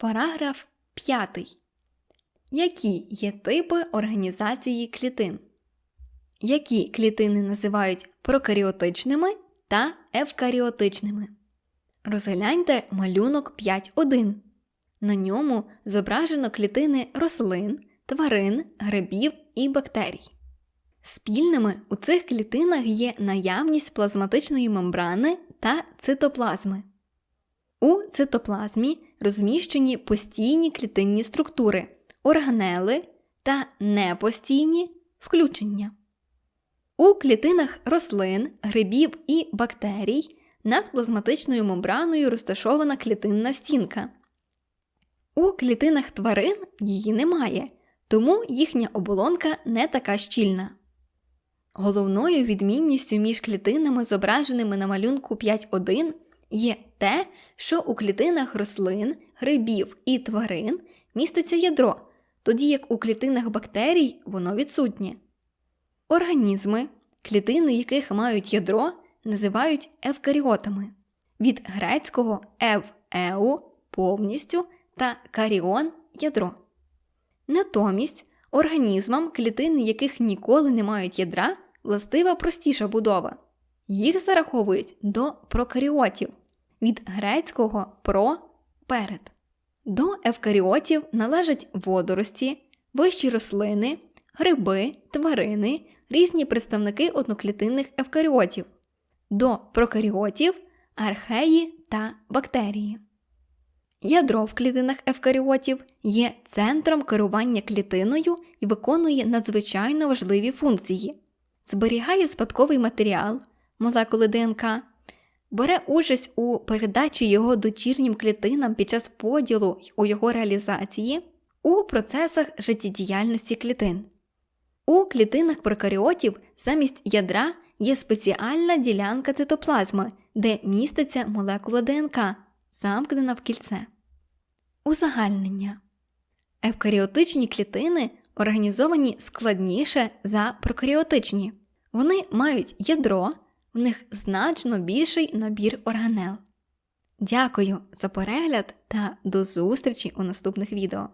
Параграф 5. Які є типи організації клітин? Які клітини називають прокаріотичними та евкаріотичними? Розгляньте малюнок 5.1. На ньому зображено клітини рослин, тварин, грибів і бактерій. Спільними у цих клітинах є наявність плазматичної мембрани та цитоплазми. У цитоплазмі розміщені постійні клітинні структури, органели та непостійні включення. У клітинах рослин, грибів і бактерій над плазматичною мембраною розташована клітинна стінка. У клітинах тварин її немає, тому їхня оболонка не така щільна. Головною відмінністю між клітинами, зображеними на малюнку 5.1, є те, що у клітинах рослин, грибів і тварин міститься ядро, тоді як у клітинах бактерій воно відсутнє. Організми, клітини яких мають ядро, називають евкаріотами від грецького ев еу повністю та каріон ядро. Натомість організмам, клітини яких ніколи не мають ядра, властива простіша будова. Їх зараховують до прокаріотів від грецького про перед. До евкаріотів належать водорості, вищі рослини, гриби, тварини, різні представники одноклітинних евкаріотів, до прокаріотів, археї та бактерії. Ядро в клітинах евкаріотів є центром керування клітиною і виконує надзвичайно важливі функції, зберігає спадковий матеріал, молекули ДНК, бере участь у передачі його дочірнім клітинам під час поділу у його реалізації у процесах життєдіяльності клітин. У клітинах прокаріотів замість ядра є спеціальна ділянка цитоплазми, де міститься молекула ДНК, замкнена в кільце. Узагальнення Евкаріотичні клітини організовані складніше за прокаріотичні. Вони мають ядро, в них значно більший набір органел. Дякую за перегляд та до зустрічі у наступних відео.